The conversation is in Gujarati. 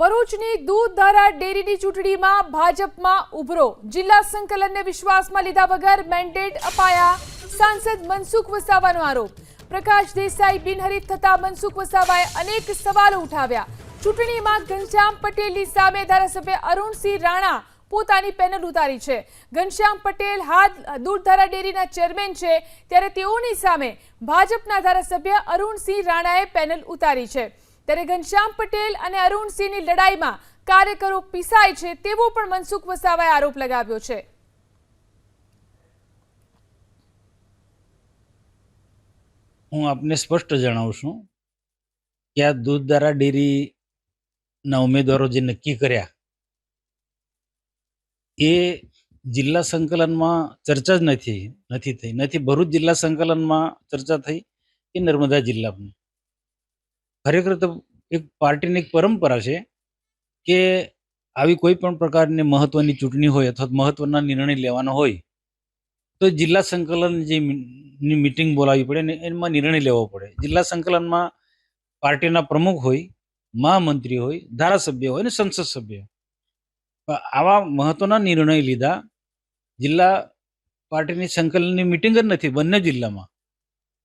ભરૂચની દૂધ ધારા ડેરીની ચૂંટણીમાં ભાજપમાં ઉભરો. જિલ્લા સંકલનને વિશ્વાસમાં લીધા વગર મેન્ડેટ અપાયા. સાંસદ મનસુખ વસાવાનો આરોપ. પ્રકાશ દેસાઈ બિનહરીફ થતા મનસુખ વસાવાએ અનેક સવાલો ઉઠાવ્યા. ચૂંટણીમાં ઘનશ્યામ પટેલની સામે ધારાસભ્ય અરુણસિંહ રાણા પોતાની પેનલ ઉતારી છે. ઘનશ્યામ પટેલ હાલ દૂધધારા ડેરીના ચેરમેન છે. ત્યારે તેઓની સામે ભાજપના ધારાસભ્ય અરુણસિંહ રાણાએ પેનલ ઉતારી છે. ત્યારે ઘનશ્યામ પટેલ અને અરુણસિંહની લડાઈમાં કાર્યકરો પીસાય છે તેવો પણ મનસુખ વસાવાએ આરોપ લગાવ્યો છે. હું આપને સ્પષ્ટ જણાવું છું કે આ દૂધધારા ડેરીના ઉમેદવારો જે નક્કી કર્યા એ જિલ્લા સંકલનમાં ચર્ચા જ નથી નથી થઈ. નથી ભરૂચ જિલ્લા સંકલનમાં ચર્ચા થઈ કે નર્મદા જિલ્લામાં? ખરેખર તો એક પાર્ટીની એક પરંપરા છે કે આવી કોઈ પણ પ્રકારની મહત્વની ચૂંટણી હોય અથવા મહત્વના નિર્ણય લેવાનો હોય, તો જિલ્લા સંકલન જે ની મિટિંગ બોલાવવી પડે ને એમાં નિર્ણય લેવો પડે. જિલ્લા સંકલનમાં પાર્ટીના પ્રમુખ હોય, મહામંત્રી હોય, ધારાસભ્ય હોય ને સંસદ સભ્ય. આવા મહત્વના નિર્ણય લીધા જિલ્લા પાર્ટીની સંકલનની મિટિંગ જ નથી, બંને જિલ્લામાં.